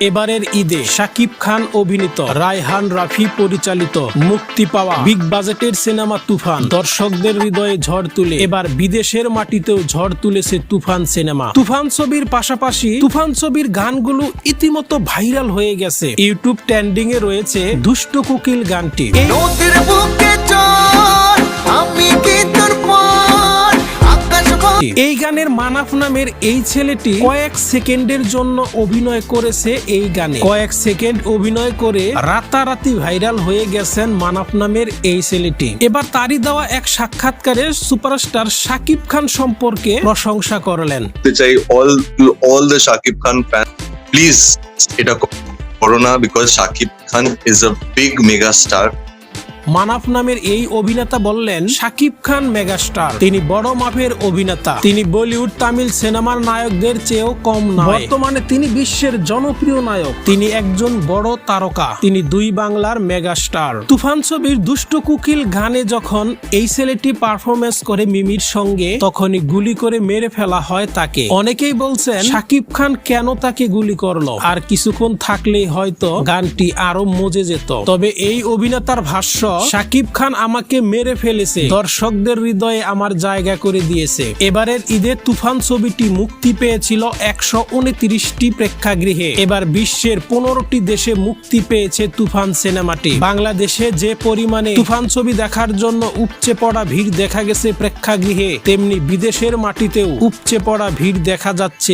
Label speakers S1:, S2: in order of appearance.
S1: এবারের ঈদে শাকিব খান অভিনীত রায়হান রাফি পরিচালিত মুক্তি পাওয়া বিগ বাজেটের সিনেমা তুফান। দর্শকদের হৃদয়ে ঝড় তুলে। এবার বিদেশের মাটিতেও ঝড় তুলেছে তুফান সিনেমা। তুফান ছবির পাশাপাশি তুফান ছবির গানগুলো ইতিমতো ভাইরাল হয়ে গেছে। ইউটিউব ট্রেন্ডিং এ রয়েছে দুষ্ট কোকিল গানটি।
S2: নদীর বুকে আকাশ
S1: এই গানের মানাফ নামের এই ছেলেটি কয়েক সেকেন্ডের জন্য অভিনয় করেছে এই গানে। কয়েক সেকেন্ড অভিনয় করে রাতারাতি ভাইরাল হয়ে গেছেন মানাফ নামের এই ছেলেটি। এবার তারই দেওয়া এক সাক্ষাৎকারে সুপারস্টার শাকিব খান সম্পর্কে প্রশংসা করলেন।
S3: চাই all to all the Shakib Khan fan please এটা করো না because Shakib Khan is a big mega star
S1: Manaf নামের এই অভিনেতা বললেন শাকিব খান মেগাস্টার। তিনি বড় মাপের অভিনেতা। তিনি বলিউড তামিল সিনেমার নায়কদের চেয়েও কম নয়। বর্তমানে তিনি বিশ্বের জনপ্রিয় নায়ক। তিনি একজন বড় তারকা। তিনি দুই বাংলার মেগাস্টার। তুফান ছবির দুষ্ট কুকিল গানে যখন এই ছেলেটি পারফরমেন্স করে মিমির সঙ্গে, তখনই গুলি করে মেরে ফেলা হয় তাকে। অনেকেই বলছেন শাকিব খান কেন তাকে গুলি করল? আর কিছুক্ষণ থাকলেই হয়তো গানটি আরও মজে যেত। তবে এই অভিনেতার ভাষ্য শাকিব খান আমাকে মেরে ফেলেছে। দর্শকদের হৃদয়ে আমার জায়গা করে দিয়েছে। এবারের ঈদে তুফান ছবিটি মুক্তি পেয়েছিল একশো উনত্রিশটি প্রেক্ষাগৃহে। এবার বিশ্বের পনেরোটি দেশে মুক্তি পেয়েছে তুফান সিনেমাটি। বাংলাদেশে যে পরিমাণে তুফান ছবি দেখার জন্য উপচে পড়া ভিড় দেখা গেছে প্রেক্ষাগৃহে, তেমনি বিদেশের মাটিতেও উপচে পড়া ভিড় দেখা যাচ্ছে